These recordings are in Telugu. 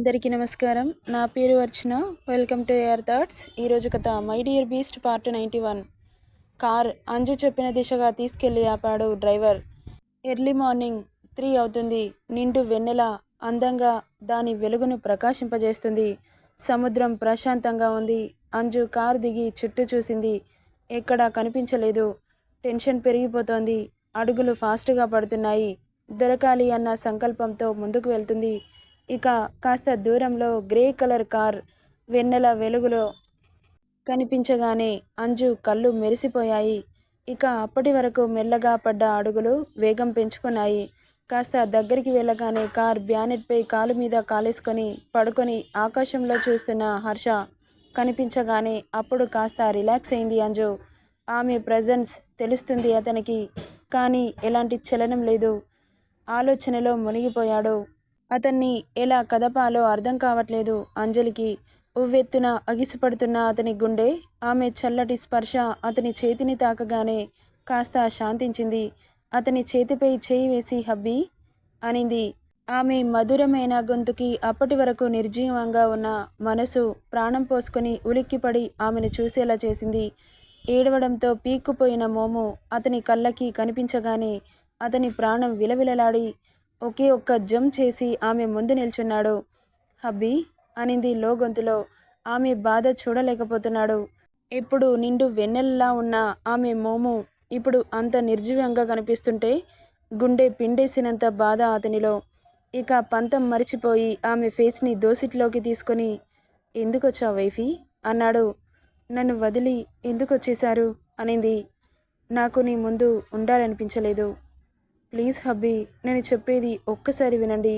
అందరికీ నమస్కారం. నా పేరు Archana. Welcome to air thoughts ఈరోజు కథ my dear beast part ninety one. Car Anju చెప్పిన దిశగా తీసుకెళ్ళి ఆపాడు డ్రైవర్. ఎర్లీ మార్నింగ్ త్రీ అవుతుంది. నిండు వెన్నెల అందంగా దాని వెలుగును ప్రకాశింపజేస్తుంది. సముద్రం ప్రశాంతంగా ఉంది. అంజు కారు దిగి చుట్టూ చూసింది. ఎక్కడా కనిపించలేదు. టెన్షన్ పెరిగిపోతోంది. అడుగులు ఫాస్ట్గా పడుతున్నాయి. దొరకాలి అన్న సంకల్పంతో ముందుకు వెళ్తుంది. ఇక కాస్త దూరంలో గ్రే కలర్ కార్ వెన్నెల వెలుగులో కనిపించగానే అంజు కళ్ళు మెరిసిపోయాయి. ఇక అప్పటి వరకు మెల్లగా పడ్డ అడుగులు వేగం పెంచుకున్నాయి. కాస్త దగ్గరికి వెళ్ళగానే కార్ బ్యానెట్పై కాలు మీద కాలేసుకొని పడుకొని ఆకాశంలో చూస్తున్న హర్ష కనిపించగానే అప్పుడు కాస్త రిలాక్స్ అయింది అంజు. ఆమె ప్రజెన్స్ తెలుస్తుంది అతనికి కానీ ఎలాంటి చలనం లేదు. ఆలోచనలో మునిగిపోయాడు. అతన్ని ఎలా కదపాలో అర్థం కావట్లేదు. అంజలికి ఉవ్వెత్తున అగిసిపడుతున్న అతని గుండె ఆమె చల్లటి స్పర్శ అతని చేతిని తాకగానే కాస్త శాంతించింది. అతని చేతిపై చేయి వేసి హబ్బీ అనింది. ఆమె మధురమైన గొంతుకి అప్పటి వరకు నిర్జీవంగా ఉన్న మనసు ప్రాణం పోసుకొని ఉలిక్కిపడి ఆమెను చూసేలా చేసింది. ఏడవడంతో పీక్కుపోయిన మోము అతని కళ్ళకి కనిపించగానే అతని ప్రాణం విలవిలలాడి ఒకే ఒక్క జమ్ చేసి ఆమె ముందు నిల్చున్నాడు. హబ్బీ అనింది లో గొంతులో. ఆమె బాధ చూడలేకపోతున్నాడు. ఎప్పుడు నిండు వెన్నెలలా ఉన్న ఆమె మోము ఇప్పుడు అంత నిర్జీవంగా కనిపిస్తుంటే గుండె పిండేసినంత బాధ అతనిలో. ఇక పంతం మరిచిపోయి ఆమె ఫేస్ని దోసిట్లోకి తీసుకొని ఎందుకొచ్చా వైఫీ? అన్నాడు. నన్ను వదిలి ఎందుకొచ్చేశారు? అనింది. నాకు నీ ముందు ఉండాలనిపించలేదు. ప్లీజ్ హబ్బీ నేను చెప్పేది ఒక్కసారి వినండి.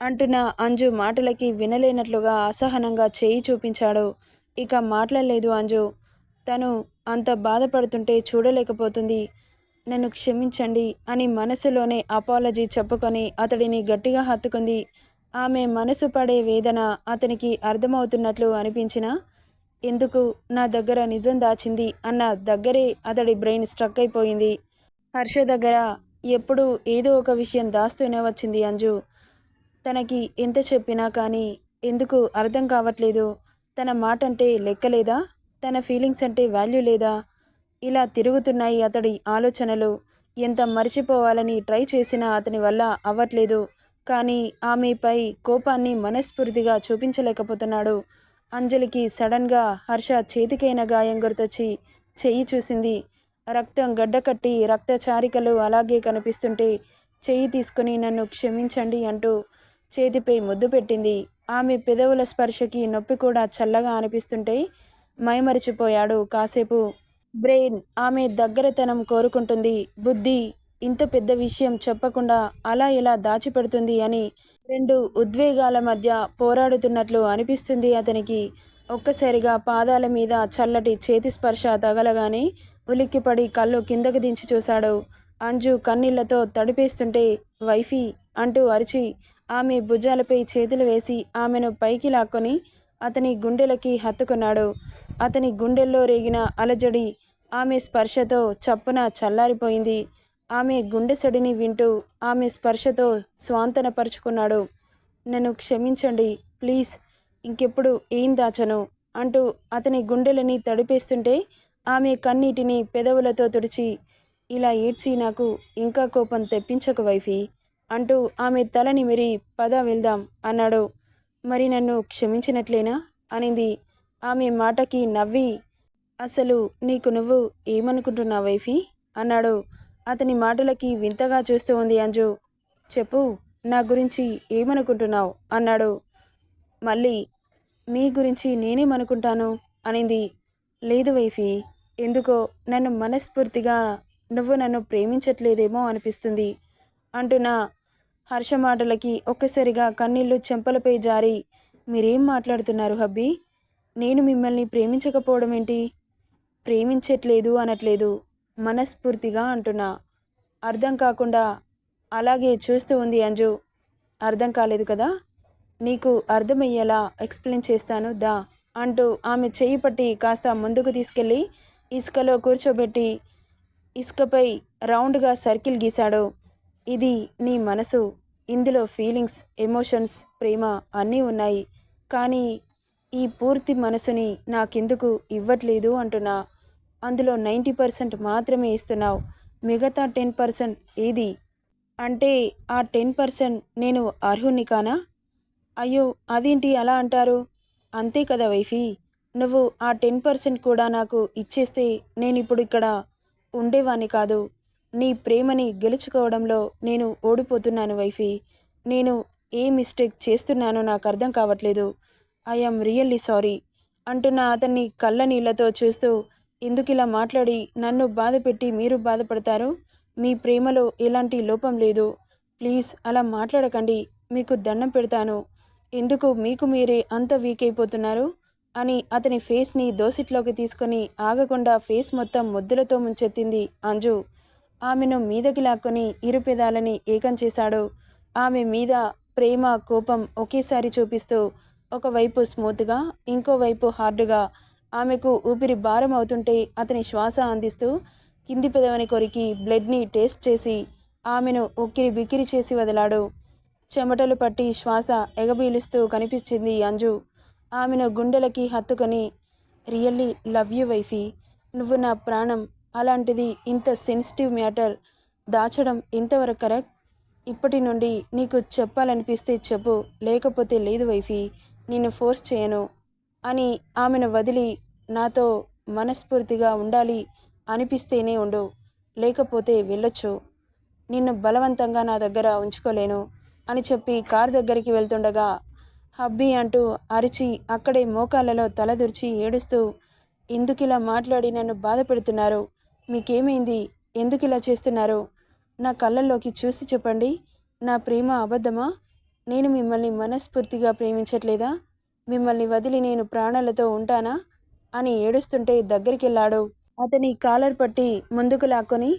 అంటున్న అంజు మాటలకి వినలేనట్లుగా అసహనంగా చేయి చూపించాడు. ఇక మాట్లాడలేదు అంజు. తను అంత బాధపడుతుంటే చూడలేకపోతుంది. నన్ను క్షమించండి అని మనసులోనే అపాలజీ చెప్పుకొని అతడిని గట్టిగా హత్తుకుంది. ఆమె మనసు పడే వేదన అతనికి అర్థమవుతున్నట్లు అనిపించినా ఎందుకు నా దగ్గర నిజం దాచింది అన్న దగ్గరే అతడి బ్రెయిన్ స్ట్రక్ అయిపోయింది. హర్ష దగ్గర ఎప్పుడు ఏదో ఒక విషయం దాస్తూనే వచ్చింది అంజు. తనకి ఎంత చెప్పినా కానీ ఎందుకు అర్థం కావట్లేదు. తన మాట అంటే లెక్కలేదా? తన ఫీలింగ్స్ అంటే వాల్యూ లేదా? ఇలా తిరుగుతున్నాయి అతడి ఆలోచనలు. ఎంత మర్చిపోవాలని ట్రై చేసినా అతని వల్ల అవ్వట్లేదు. కానీ ఆమెపై కోపాన్ని మనస్ఫూర్తిగా చూపించలేకపోతున్నాడు. అంజలికి సడన్గా హర్ష చేతికైన గాయం గుర్తొచ్చి చెయ్యి చూసింది. రక్తం గడ్డకట్టి రక్త చారికలు అలాగే కనిపిస్తుంటే చెయ్యి తీసుకుని నన్ను క్షమించండి అంటూ చేతిపై ముద్దు పెట్టింది. ఆమె పెదవుల స్పర్శకి నొప్పి కూడా చల్లగా అనిపిస్తుంటే మైమరిచిపోయాడు. కాసేపు బ్రెయిన్ ఆమె దగ్గరతనం కోరుకుంటుంది. బుద్ధి ఇంత పెద్ద విషయం చెప్పకుండా అలా ఇలా దాచిపెడుతుంది అని రెండు ఉద్వేగాల మధ్య పోరాడుతున్నట్లు అనిపిస్తుంది అతనికి. ఒక్కసారిగా పాదాల మీద చల్లటి చేతి స్పర్శ తగలగానే ఉలిక్కిపడి కళ్ళు కిందకు దించి చూశాడు. అంజు కన్నీళ్ళతో తడిపేస్తుంటే వైఫీ అంటూ అరిచి ఆమె భుజాలపై చేతులు వేసి ఆమెను పైకి లాక్కొని అతని గుండెలకి హత్తుకున్నాడు. అతని గుండెల్లో రేగిన అలజడి ఆమె స్పర్శతో చప్పున చల్లారిపోయింది. ఆమె గుండె సడిని వింటూ ఆమె స్పర్శతో స్వాంతనపరుచుకున్నాడు. నన్ను క్షమించండి ప్లీజ్. ఇంకెప్పుడు ఏం దాచను? అంటూ అతని గుండెలని తడిపేస్తుంటే ఆమె కన్నీటిని పెదవులతో తుడిచి ఇలా ఏడ్చి నాకు ఇంకా కోపం తెప్పించకు వైఫీ అంటూ ఆమె తలని నిమిరి పద వెళ్దాం అన్నాడు. మరి నన్ను క్షమించినట్లేనా? అనింది. ఆమె మాటకి నవ్వి అసలు నీకు నువ్వు ఏమనుకుంటున్నావు వైఫీ? అన్నాడు. అతని మాటలకి వింతగా చూస్తూ ఉంది అంజు. చెప్పు నా గురించి ఏమనుకుంటున్నావు? అన్నాడు. మళ్ళీ మీ గురించి నేనేమనుకుంటాను? అనింది. లేదు వైఫీ ఎందుకో నన్ను మనస్ఫూర్తిగా నువ్వు నన్ను ప్రేమించట్లేదేమో అనిపిస్తుంది అంటున్న హర్ష మాటలకి ఒక్కసారిగా కన్నీళ్ళు చెంపలపై జారి. మీరేం మాట్లాడుతున్నారు హబ్బీ? నేను మిమ్మల్ని ప్రేమించకపోవడం ఏంటి ప్రేమించట్లేదు అనట్లేదు. మనస్ఫూర్తిగా అంటున్నా. అర్థం కాకుండా అలాగే చూస్తూ ఉంది అంజు. అర్థం కాలేదు కదా? నీకు అర్థమయ్యేలా ఎక్స్ప్లెయిన్ చేస్తాను దా అంటూ ఆమె చేయి పట్టి కాస్త ముందుకు తీసుకెళ్ళి ఇసుకలో కూర్చోబెట్టి ఇసుకపై రౌండ్గా సర్కిల్ గీశాడు. ఇది నీ మనసు. ఇందులో ఫీలింగ్స్ ఎమోషన్స్ ప్రేమ అన్నీ ఉన్నాయి. కానీ ఈ పూర్తి మనసుని నాకెందుకు ఇవ్వట్లేదు అంటున్నా. అందులో నైంటీ పర్సెంట్ మాత్రమే ఇస్తున్నావు. మిగతా టెన్ పర్సెంట్ ఏది? అంటే ఆ టెన్ పర్సెంట్ నేను అర్హుణ్ణి కానా? అయ్యో అదేంటి అలా అంటారు? అంతే కదా వైఫీ. నువ్వు ఆ టెన్ పర్సెంట్ కూడా నాకు ఇచ్చేస్తే నేను ఇప్పుడు ఇక్కడ ఉండేవాణ్ణి కాదు. నీ ప్రేమని గెలుచుకోవడంలో నేను ఓడిపోతున్నాను వైఫీ. నేను ఏ మిస్టేక్ చేస్తున్నానో నాకు అర్థం కావట్లేదు. ఐఎమ్ రియల్లీ సారీ అంటున్న అతన్ని కళ్ళ నీళ్ళతో చూస్తూ ఎందుకు ఇలా మాట్లాడి నన్ను బాధపెట్టి మీరు బాధపడతారు? మీ ప్రేమలో ఎలాంటి లోపం లేదు. ప్లీజ్ అలా మాట్లాడకండి. మీకు దండం పెడతాను. ఎందుకు మీకు మీరే అంత వీక్ అయిపోతున్నారు? అని అతని ఫేస్ని దోసిట్లోకి తీసుకొని ఆగకుండా ఫేస్ మొత్తం ముద్దులతో ముంచెత్తింది అంజు. ఆమెను మీదకి లాక్కొని ఇరు పెదాలని ఏకం చేశాడు. ఆమె మీద ప్రేమ కోపం ఒకేసారి చూపిస్తూ ఒకవైపు స్మూత్గా ఇంకోవైపు హార్డ్గా ఆమెకు ఊపిరి భారం అవుతుంటే అతని శ్వాస అందిస్తూ కింది పెదవని కొరికి బ్లడ్ని టేస్ట్ చేసి ఆమెను ఉక్కిరి బిక్కిరి చేసి వదిలాడు. చెమటలు పట్టి శ్వాస ఎగబీలుస్తూ కనిపించింది అంజు. ఆమెను గుండెలకి హత్తుకొని రియల్లీ లవ్ యూ వైఫీ నువ్వు నా ప్రాణం. అలాంటిది ఇంత సెన్సిటివ్ మ్యాటర్ దాచడం ఇంతవరకు కరెక్ట్? ఇప్పటి నుండి నీకు చెప్పాలనిపిస్తే చెప్పు లేకపోతే లేదు వైఫీ నిన్ను ఫోర్స్ చేయను. అని ఆమెను వదిలి నాతో మనస్ఫూర్తిగా ఉండాలి అనిపిస్తేనే ఉండు లేకపోతే వెళ్ళొచ్చు. నిన్ను బలవంతంగా నా దగ్గర ఉంచుకోలేను అని చెప్పి కార్ దగ్గరికి వెళ్తుండగా హబ్బీ అంటూ అరిచి అక్కడే మోకాళ్ళలో తలదుర్చి ఏడుస్తూ ఎందుకు ఇలా మాట్లాడి నన్ను బాధ పెడుతున్నారు మీకేమైంది? ఎందుకు ఇలా చేస్తున్నారు? నా కళ్ళల్లోకి చూసి చెప్పండి. నా ప్రేమ అబద్ధమా? నేను మిమ్మల్ని మనస్ఫూర్తిగా ప్రేమించట్లేదా? మిమ్మల్ని వదిలి నేను ప్రాణాలతో ఉంటానా? అని ఏడుస్తుంటే దగ్గరికి వెళ్ళాడు అతని కాలర్ పట్టి ముందుకు లాక్కొని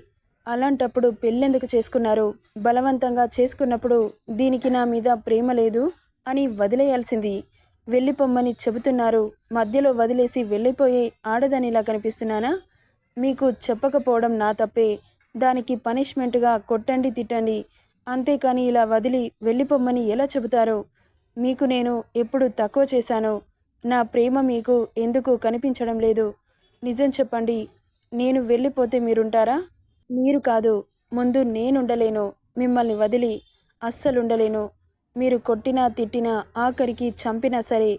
అలాంటప్పుడు పెళ్ళెందుకు చేసుకున్నారు? బలవంతంగా చేసుకున్నప్పుడు దీనికి నా మీద ప్రేమ లేదు అని వదిలేయాల్సింది. వెళ్ళిపోమ్మని చెబుతున్నారు. మధ్యలో వదిలేసి వెళ్ళిపోయే ఆడదనిలా కనిపిస్తున్నానా? మీకు చెప్పకపోవడం నా తప్పే. దానికి పనిష్మెంట్గా కొట్టండి తిట్టండి. అంతేకాని ఇలా వదిలి వెళ్ళిపోమ్మని ఎలా చెబుతారు? మీకు నేను ఎప్పుడు తక్కువ చేశాను నా ప్రేమ మీకు ఎందుకు కనిపించడం లేదు? నిజం చెప్పండి నేను వెళ్ళిపోతే మీరుంటారా? మీరు కాదు ముందు నేనుండలేను మిమ్మల్ని వదిలి అస్సలుండలేను. మీరు కొట్టినా తిట్టినా ఆఖరికి చంపినా సరే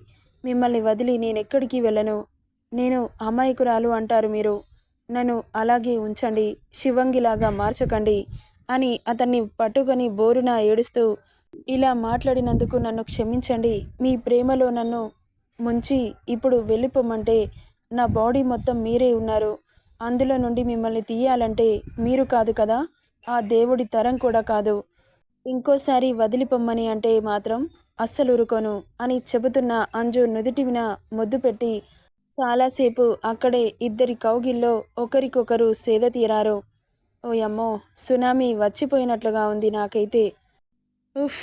మిమ్మల్ని వదిలి నేనెక్కడికి వెళ్ళను? నేను అమాయకురాలు అంటారు మీరు. నన్ను అలాగే ఉంచండి శివంగిలాగా మార్చకండి అని అతన్ని పట్టుకొని బోరున ఏడుస్తూ ఇలా మాట్లాడినందుకు నన్ను క్షమించండి. మీ ప్రేమలో నన్ను ముంచి ఇప్పుడు వెళ్ళిపోమంటే నా బాడీ మొత్తం మీరే ఉన్నారు. అందులో నుండి మిమ్మల్ని తీయాలంటే మీరు కాదు కదా? ఆ దేవుడి తరం కూడా కాదు. ఇంకోసారి వదిలిపొమ్మని అంటే మాత్రం అస్సలు ఊరుకోను అని చెబుతున్న అంజు నుదుటిన ముద్దు పెట్టి చాలాసేపు అక్కడే ఇద్దరి కౌగిల్లో ఒకరికొకరు సేద తీరారు. ఓయమ్మో సునామీ వచ్చిపోయినట్లుగా ఉంది నాకైతే. ఉఫ్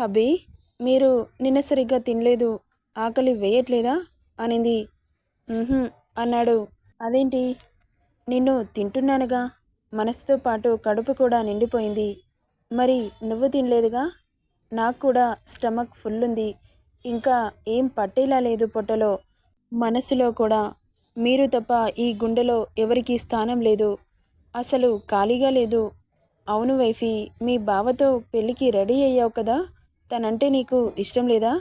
హబీ మీరు నిన్న సరిగ్గా తినలేదు ఆకలి వేయట్లేదా? అనింది. అన్నాడు. అదేంటి? నిన్ను తింటున్నానుగా. మనసుతో పాటు కడుపు కూడా నిండిపోయింది. మరి నువ్వు తినలేదుగా? నాకు కూడా స్టమక్ ఫుల్ ఉంది ఇంకా ఏం పట్టేలా లేదు పొట్టలో. మనసులో కూడా. మీరు తప్ప ఈ గుండెలో ఎవరికీ స్థానం లేదు. అసలు ఖాళీగా లేదు. అవును వైఫీ మీ బావతో పెళ్ళికి రెడీ అయ్యావు కదా తనంటే నీకు ఇష్టం లేదా?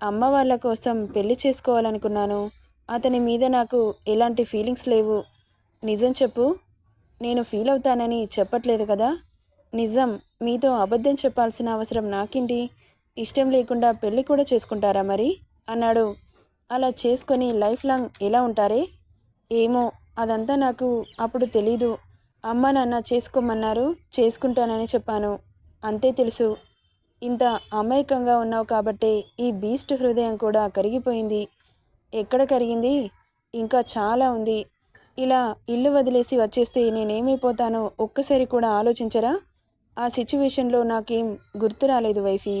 అమ్మ వాళ్ళ కోసం పెళ్ళి చేసుకోవాలనుకున్నాను అతని మీద నాకు ఎలాంటి ఫీలింగ్స్ లేవు. నిజం చెప్పు నేను ఫీల్ అవుతానని చెప్పట్లేదు కదా. నిజం మీతో అబద్ధం చెప్పాల్సిన అవసరం నాకేంటి? ఇష్టం లేకుండా పెళ్ళి కూడా చేసుకుంటారా మరి? అన్నాడు. అలా చేసుకొని లైఫ్ లాంగ్ ఎలా ఉంటారే? ఏమో అదంతా నాకు అప్పుడు తెలీదు. అమ్మ నాన్న చేసుకోమన్నారు చేసుకుంటానని చెప్పాను. అంతే తెలుసు. ఇంత అమాయకంగా ఉన్నావు కాబట్టే ఈ బీస్ట్ హృదయం కూడా కరిగిపోయింది. ఎక్కడ కరిగింది? ఇంకా చాలా ఉంది. ఇలా ఇల్లు వదిలేసి వచ్చేస్తే నేనేమైపోతానో ఒక్కసారి కూడా ఆలోచించరా? ఆ సిచ్యువేషన్లో నాకేం గుర్తు రాలేదు వైఫీ.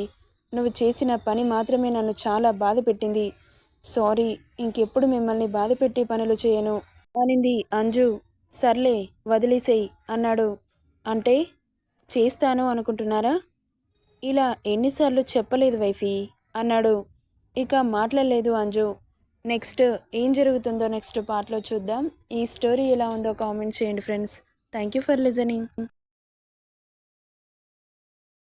నువ్వు చేసిన పని మాత్రమే నన్ను చాలా బాధ పెట్టింది. సారీ ఇంకెప్పుడు మిమ్మల్ని బాధ పెట్టే పనులు చేయను. అనింది అంజు. సర్లే వదిలేసేయ్ అన్నాడు. అంటే చేస్తాను అనుకుంటున్నారా? ఇలా ఎన్నిసార్లు చెప్పలేదు వైఫీ అన్నాడు. ఇక మాట్లాడలేదు అంజు. నెక్స్ట్ ఏం జరుగుతుందో నెక్స్ట్ పార్ట్లో చూద్దాం. ఈ స్టోరీ ఎలా ఉందో కామెంట్ చేయండి friends. Thank you for listening.